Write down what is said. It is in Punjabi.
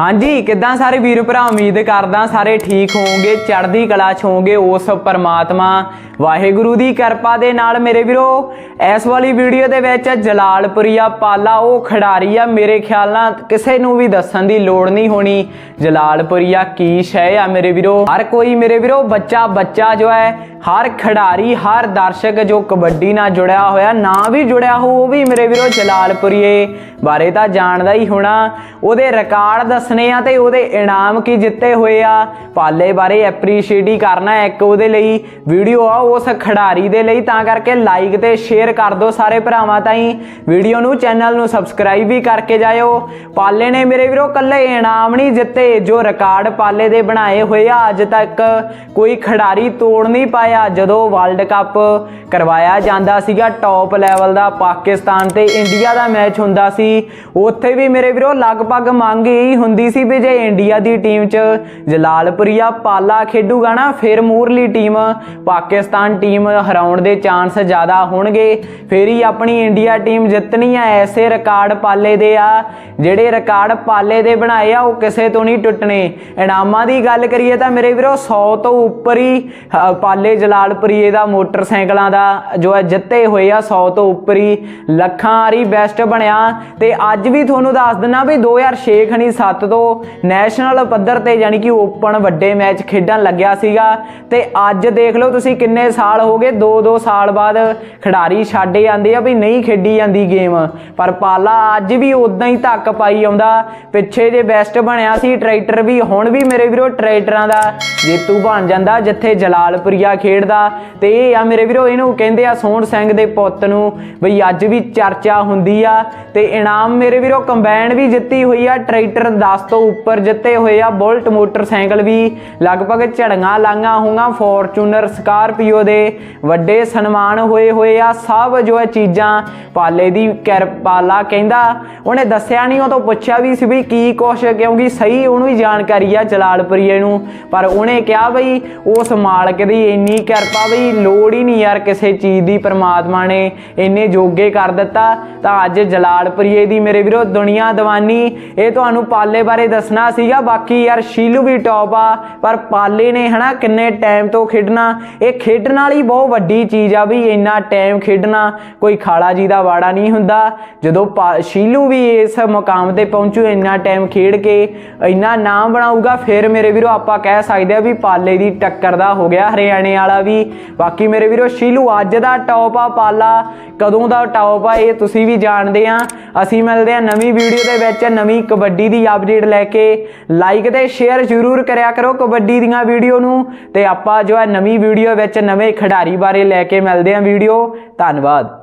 ਹਾਂਜੀ, ਕਿੱਦਾਂ ਸਾਰੇ ਵੀਰ ਭਰਾ? ਉਮੀਦ ਕਰਦਾ ਸਾਰੇ ਠੀਕ ਹੋਵੋਗੇ, ਚੜ੍ਹਦੀ ਕਲਾ ਚ ਹੋਵੋਗੇ, ਉਸ ਪਰਮਾਤਮਾ ਵਾਹਿਗੁਰੂ ਦੀ ਕਿਰਪਾ ਦੇ ਨਾਲ ਮੇਰੇ ਵੀਰੋ। ਇਸ ਵਾਲੀ ਵੀਡੀਓ ਦੇ ਵਿੱਚ ਜਲਾਲਪੁਰੀਆ ਪਾਲਾ, ਉਹ ਖਿਡਾਰੀ ਆ, ਮੇਰੇ ਖਿਆਲ ਨਾਲ ਕਿਸੇ ਨੂੰ ਵੀ ਦੱਸਣ ਦੀ ਲੋੜ ਨਹੀਂ ਹੋਣੀ। ਜਲਾਲਪੁਰੀਆ ਕੀ ਸ਼ੈ ਆ ਮੇਰੇ ਵੀਰੋ? ਹਰ ਕੋਈ ਮੇਰੇ ਵੀਰੋ ਬੱਚਾ ਬੱਚਾ ਜੋ ਹੈ ਹਰ ਖਿਡਾਰੀ, ਹਰ ਦਰਸ਼ਕ ਜੋ ਕਬੱਡੀ ਨਾਲ ਜੁੜਿਆ ਹੋਇਆ, ਨਾ ਵੀ ਜੁੜਿਆ ਹੋ, ਉਹ ਵੀ ਮੇਰੇ ਵੀਰੋ ਜਲਾਲਪੁਰੀਏ ਬਾਰੇ ਤਾਂ ਜਾਣਦਾ ਹੀ ਹੋਣਾ। ਉਹਦੇ ਰਿਕਾਰਡ ਦੱਸਣੇ ਆ ਤੇ ਉਹਦੇ ਇਨਾਮ ਕੀ ਜਿੱਤੇ ਹੋਏ ਆ। ਪਾਲੇ ਬਾਰੇ ਐਪਰੀਸ਼ੀਏਟ ਹੀ ਕਰਨਾ ਇੱਕ ਉਹਦੇ ਲਈ। ਵੀਡੀਓ ਆ ਉਸ ਖਿਡਾਰੀ ਦੇ ਲਈ, ਤਾਂ ਕਰਕੇ ਲਾਈਕ ਤੇ ਸ਼ੇਅਰ ਕਰ ਦਿਓ ਸਾਰੇ ਭਰਾਵਾਂ ਤਾਈਂ। ਵੀਡੀਓ ਨੂੰ ਚੈਨਲ ਨੂੰ ਸਬਸਕ੍ਰਾਈਬ ਵੀ ਕਰਕੇ ਜਾਇਓ। ਪਾਲੇ ਨੇ ਮੇਰੇ ਵੀਰੋ ਕੱਲੇ ਇਨਾਮ ਨਹੀਂ ਜਿੱਤੇ, ਜੋ ਰਿਕਾਰਡ ਪਾਲੇ ਦੇ ਬਣਾਏ ਹੋਏ ਆ। ਅੱਜ ਤੱਕ ਕੋਈ ਖਿਡਾਰੀ ਤੋੜ ਨਹੀਂ ਪਾਇਆ ਜਦੋਂ ਵਰਲਡ ਕੱਪ ਕਰਵਾਇਆ ਜਾਂਦਾ ਸੀਗਾ ਟੌਪ ਲੈਵਲ ਦਾ ਪਾਕਿਸਤਾਨ ਤੇ ਇੰਡੀਆ ਦਾ ਮੈਚ ਹੁੰਦਾ ਸੀ। ਉੱਥੇ ਵੀ ਮੇਰੇ ਵੀਰੋ ਲਗਭਗ ਮੰਗ ਹੀ ਹੁੰਦੀ ਸੀ ਵੀ ਜੇ ਇੰਡੀਆ ਦੀ ਟੀਮ 'ਚ ਜਲਾਲਪੁਰੀਆ ਪਾਲਾ ਖੇਡੂਗਾ ਨਾ, ਫਿਰ ਮੂਰਲੀ ਟੀਮ ਪਾਕਿਸਤਾਨ ਟੀਮ ਹਰਾਉਣ ਦੇ ਚਾਂਸ ਜ਼ਿਆਦਾ ਹੋਣਗੇ। ਫਿਰ ਹੀ ਆਪਣੀ ਇੰਡੀਆ ਟੀਮ ਜਿੱਤਣੀ ਆ, ਐਸੇ ਰਿਕਾਰਡ ਪਾਲੇ ਦੇ ਆ। ਜਿਹੜੇ ਰਿਕਾਰਡ ਪਾਲੇ ਦੇ ਬਣਾਏ ਆ, ਉਹ ਕਿਸੇ ਤੋਂ ਨਹੀਂ ਟੁੱਟਣੇ। ਇਨਾਮਾਂ ਦੀ ਗੱਲ ਕਰੀਏ ਤਾਂ ਮੇਰੇ ਵੀਰੋ 100 ਤੋਂ ਉੱਪਰ ਹੀ ਪਾਲੇ ਜਲਾਲਪੁਰੀਏ ਦਾ ਮੋਟਰਸਾਈਕਲਾਂ ਦਾ ਜੋ ਹੈ ਜਿੱਤੇ ਹੋਏ ਆ 100 ਤੋਂ ਉੱਪਰ ਹੀ ਲੱਖਾਂ ਵਾਰੀ ਬੈਸਟ ਬਣਿਆ। ਤੇ ਅੱਜ ਵੀ ਤੁਹਾਨੂੰ ਦੱਸ ਦਿੰਨਾ ਵੀ 2006 ਖਣੀ 7 ਤੋਂ ਨੈਸ਼ਨਲ ਪੱਧਰ ਤੇ ਯਾਨੀ ਕਿ ਓਪਨ ਵੱਡੇ ਮੈਚ ਖੇਡਣ ਲੱਗਿਆ ਸੀਗਾ। ਤੇ ਅੱਜ ਦੇਖ ਲਓ ਤੁਸੀਂ ਕਿੰਨੇ ਸਾਲ ਹੋ ਗਏ 2-2 ਸਾਲ ਬਾਅਦ ਖਿਡਾਰੀ ਛੱਡੇ ਜਾਂਦੇ ਆ ਵੀ ਨਹੀਂ ਖੇਡੀ ਜਾਂਦੀ ਗੇਮ। ਪਰ ਪਾਲਾ ਅੱਜ ਵੀ ਉਦਾਂ ਹੀ ਧੱਕ ਪਾਈ ਆਉਂਦਾ। ਪਿੱਛੇ ਜੇ ਬੈਸਟ ਬਣਿਆ ਸੀ ਟਰੈਕਟਰ ਵੀ, ਹੁਣ ਵੀ ਮੇਰੇ ਵੀਰੋ ਟਰੈਕਟਰਾਂ ਦਾ ਜੇਤੂ ਬਣ ਜਾਂਦਾ ਜਿੱਥੇ ਜਲਾਲਪੁਰੀਆ ਖੇਡਦਾ ਤੇ ਇਹ ਆ ਮੇਰੇ ਵੀਰੋ, ਇਹਨੂੰ ਕਹਿੰਦੇ ਆ ਸੋਹਣ ਸਿੰਘ ਦੇ ਪੁੱਤ ਨੂੰ ਬਈ ਅੱਜ ਵੀ ਚਰਚਾ ਹੁੰਦੀ ਆ ਤੇ ਇਨਾਮ ਮੇਰੇ ਵੀਰੋ, ਕੰਬਾਈਨ ਵੀ ਜਿੱਤੀ ਹੋਈ ਆ, ਟਰੈਕਟਰ 10 ਤੋਂ ਉੱਪਰ ਜਿੱਤੇ ਹੋਏ ਆ, ਬੁਲਟ ਮੋਟਰਸਾਈਕਲ ਵੀ ਲਗਭਗ ਝੜੀਆਂ ਲਾਂਗਾ ਹੋਗਾ ਫੋਰਚੂਨਰ ਸਕਾਰਪੀਓ ਦੇ ਵੱਡੇ ਸਨਮਾਨ ਹੋਏ ਹੋਏ ਆ, ਸਭ ਜੋ ਹੈ ਚੀਜ਼ਾਂ ਪਾਲੇ ਦੀ ਕਿਰਪਾਲਾ ਕਹਿੰਦਾ। ਉਹਨੇ ਦੱਸਿਆ ਨਹੀਂ ਉਹ ਤੋਂ ਪੁੱਛਿਆ ਵੀ ਸੀ ਵੀ ਕੀ ਕੁਛ, ਕਿਉਂਕਿ ਸਹੀ ਉਹਨੂੰ ਹੀ ਜਾਣਕਾਰੀ ਆ ਜਲਾਲਪੁਰੀਏ ਨੂੰ, ਪਰ ਉਹਨੇ ਕਿਹਾ ਬਈ ਉਸ ਮਾਲਕ ਦੀ ਇੰਨੀ ਕਿਰਪਾ ਬਈ, ਲੋੜ ਹੀ ਨਹੀਂ ਯਾਰ ਕਿਸੇ ਚੀਜ਼ ਦੀ, ਪ੍ਰਮਾਤਮਾ ਨੇ ਇੰਨੇ ਜੋਗੇ ਕਰ ਦਿੱਤਾ। ਤਾਂ ਅੱਜ ਜਲਾਲਪੁਰੀਏ ਦੀ ਮੇਰੇ ਵੀਰੋ ਦੁਨੀਆ ਦੀਵਾਨੀ, ਇਹ ਤੁਹਾਨੂੰ ਪਾਲੇ ਬਾਰੇ ਦੱਸਣਾ ਸੀਗਾ। ਬਾਕੀ ਯਾਰ ਸ਼ੀਲੂ ਵੀ ਟੌਪ ਆ, ਪਰ ਪਾਲੇ ਨੇ ਹਨਾ ਕਿੰਨੇ ਟਾਈਮ ਤੋਂ ਖੇਡਣਾ। ਇਹ ਖੇਡਣ ਵਾਲੀ ਬਹੁਤ ਵੱਡੀ ਚੀਜ਼ ਆ ਵੀ ਇੰਨਾ ਟਾਈਮ ਖੇਡਣਾ, ਕੋਈ ਖਾਲਾ ਜੀ ਦਾ ਵਾੜਾ ਨਹੀਂ ਹੁੰਦਾ। ਜਦੋਂ ਪਾ- ਸ਼ੀਲੂ ਵੀ ਇਸ ਮੁਕਾਮ ਤੇ ਪਹੁੰਚੂ, ਇੰਨਾ ਟਾਈਮ ਖੇਡ ਕੇ ਇੰਨਾ ਨਾਮ ਬਣਾਊਗਾ, ਫਿਰ ਮੇਰੇ ਵੀਰੋ ਆਪਾਂ ਕਹਿ ਸਕਦੇ ਆ ਵੀ ਪਾਲੇ ਦੀ ਟੱਕਰ ਦਾ ਹੋ ਗਿਆ ਹਰਿਆਣੇ ਵਾਲਾ। ਵਾਲਾ ਵੀ। ਬਾਕੀ ਮੇਰੇ ਵੀਰੋ, ਸ਼ੀਲੂ ਅੱਜ ਦਾ ਟੌਪ ਆ ਪਾਲਾ। ਕਦੋਂ ਦਾ ਟੌਪ ਆ ਇਹ ਤੁਸੀਂ ਵੀ ਜਾਣਦੇ ਆ। ਅਸੀਂ ਮਿਲਦੇ ਆ ਨਵੀਂ ਵੀਡੀਓ ਦੇ ਵਿੱਚ, ਨਵੀਂ ਕਬੱਡੀ ਦੀ ਅਪਡੇਟ ਲੈ ਕੇ। ਲਾਈਕ ਤੇ ਸ਼ੇਅਰ ਜ਼ਰੂਰ ਕਰਿਆ ਕਰੋ ਕਬੱਡੀ ਦੀਆਂ ਵੀਡੀਓ ਨੂੰ। ਤੇ ਆਪਾਂ ਜੋ ਹੈ ਨਵੀਂ ਵੀਡੀਓ ਵਿੱਚ ਨਵੇਂ ਖਿਡਾਰੀ ਬਾਰੇ ਲੈ ਕੇ ਮਿਲਦੇ ਆ ਵੀਡੀਓ। ਧੰਨਵਾਦ।